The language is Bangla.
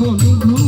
বলি ঘুম